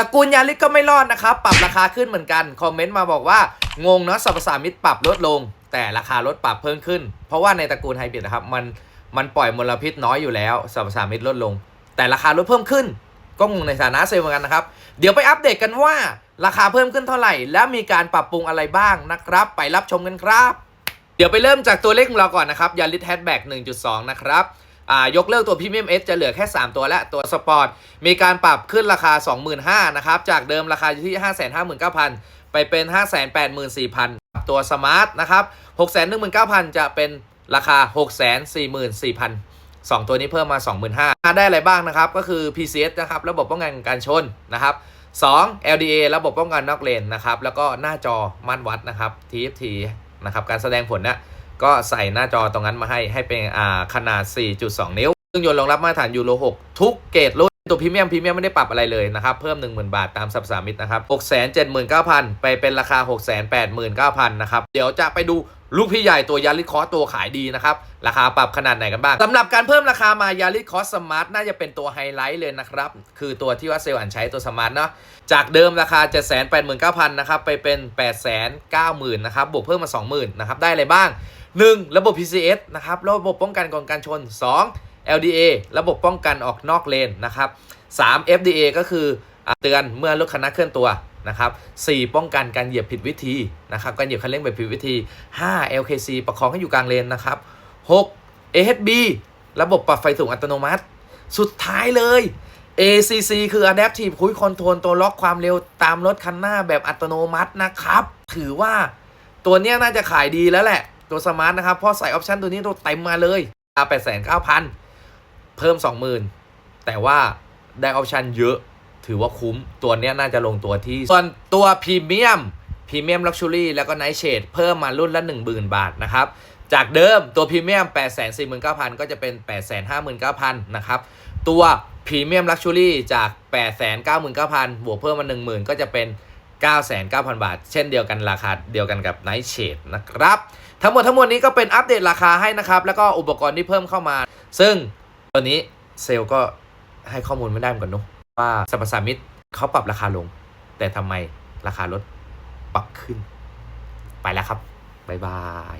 ตระกูลยาริสก็ไม่รอดนะครับ ปรับราคาขึ้นเหมือนกัน คอมเมนต์มาบอกว่า งงเนาะสรรพสามิตปรับลดลง แต่ราคาลดปรับเพิ่มขึ้น เพราะว่าในตระกูลไฮบริดนะครับ มันมันปล่อยมลพิษน้อยอยู่แล้วสรรพสามิตลดลง แต่ราคาลดเพิ่มขึ้น ก็งงในฐานะเซลล์เหมือนกันนะครับ เดี๋ยวไปอัปเดตกันว่า ราคาเพิ่มขึ้นเท่าไหร่ และมีการปรับปรุงอะไรบ้างนะครับ ไปรับชมกันครับ เดี๋ยวไปเริ่มจากตัวเลขของเราก่อนนะครับยาริสแฮชแบ็ก1.2 นะครับ ยกเลิกตัวพรีเมียมเอสจะเหลือแค่ 3 ตัวและตัวสปอร์ต มีการปรับขึ้นราคา 25,000นะครับ จากเดิมราคาอยู่ที่ 559,000 ไปเป็น 584,400 ตัวสมาร์ทนะครับ 619,000 จะเป็นราคา 644,000 2 ตัวนี้เพิ่มมา 25,000 ได้อะไรบ้างนะครับ ก็คือ PCS นะครับระบบป้องกันการชนนะครับ 2 LDA ระบบป้องกันนอกเลนนะครับ แล้วก็หน้าจอมั่นวัดนะครับ TFT นะครับ การแสดงผลเนี่ย ก็ใส่หน้าจอตรงนั้นมาให้ให้เป็นอ่าขนาด 4.2 นิ้วเครื่องยนต์รองรับมาตรฐานยูโร 6 ทุกเกรดรุ่นตัวพรีเมียมพรีเมียมไม่ได้ปรับอะไรเลยนะครับ เพิ่ม 10,000 บาทตามสับสามิตนะครับ 679,000 ไปเป็นราคา 689,000 นะครับ เดี๋ยวจะไปดูลูกพี่ใหญ่ตัวยาริคอสตัวขายดีนะครับ ราคาปรับขนาดไหนกันบ้างสำหรับการเพิ่มราคามายาริคอสสมาร์ทน่าจะเป็นตัวไฮไลท์เลยนะครับ คือตัวที่ว่าเซลล์อันใช้ตัวสมาร์ทเนาะจากเดิมราคา 789,000 นะครับ ไปเป็น 890,000 นะครับบวกเพิ่มมา 20,000 นะครับได้อะไรบ้าง 1. ระบบ PCS นะครับ ระบบป้องกันก่อนการชน 2. LDA ระบบป้องกันออกนอกเลนนะครับ 3. FDA ก็คือเตือนเมื่อรถคันหน้าเคลื่อนตัวนะครับ 4. ป้องกันการเหยียบผิดวิธีนะครับ การเหยียบคันเร่งแบบผิดวิธี 5. LKC ประคองให้อยู่กลางเลนนะครับ 6. AHB ระบบปรับไฟสูงอัตโนมัติ สุดท้ายเลย ACC คือ Adaptive Cruise Control ตัวล็อกความเร็วตามรถคันหน้าแบบอัตโนมัตินะครับ ถือว่าตัวนี้น่าจะขายดีแล้วแหละ ตัวสมาร์ทนะครับเพราะใส่ออปชันตัวนี้ตัวเต็มมาเลยราคา8,900เพิ่ม20,000แต่ว่าได้ออปชันเยอะถือว่าคุ้มตัวนี้น่าจะลงตัวที่ ส่วนตัวพรีเมียมพรีเมียมลักชัวรี่แล้วก็ไนท์เชดเพิ่มมารุ่นละ 10,000 บาทนะครับ จากเดิมตัวพรีเมียม 849,000 ก็จะเป็น 859,000 นะครับ ตัวพรีเมียมลักชัวรี่จาก 899,000 บวกเพิ่มมา 10,000 ก็จะเป็น 99,000 บาท เช่นเดียวกันราคาเดียวกันกับ Night Shade นะครับ ทั้งหมดทั้งมวลนี้ก็เป็นอัปเดตราคาให้นะครับ แล้วก็อุปกรณ์ที่เพิ่มเข้ามา ซึ่งตัวนี้เซลล์ก็ให้ข้อมูลไม่ได้เหมือนกันเนอะว่าสรรพสามิตเขาปรับราคาลง แต่ทำไมราคารถปรับขึ้น ไปแล้วครับ บ๊ายบาย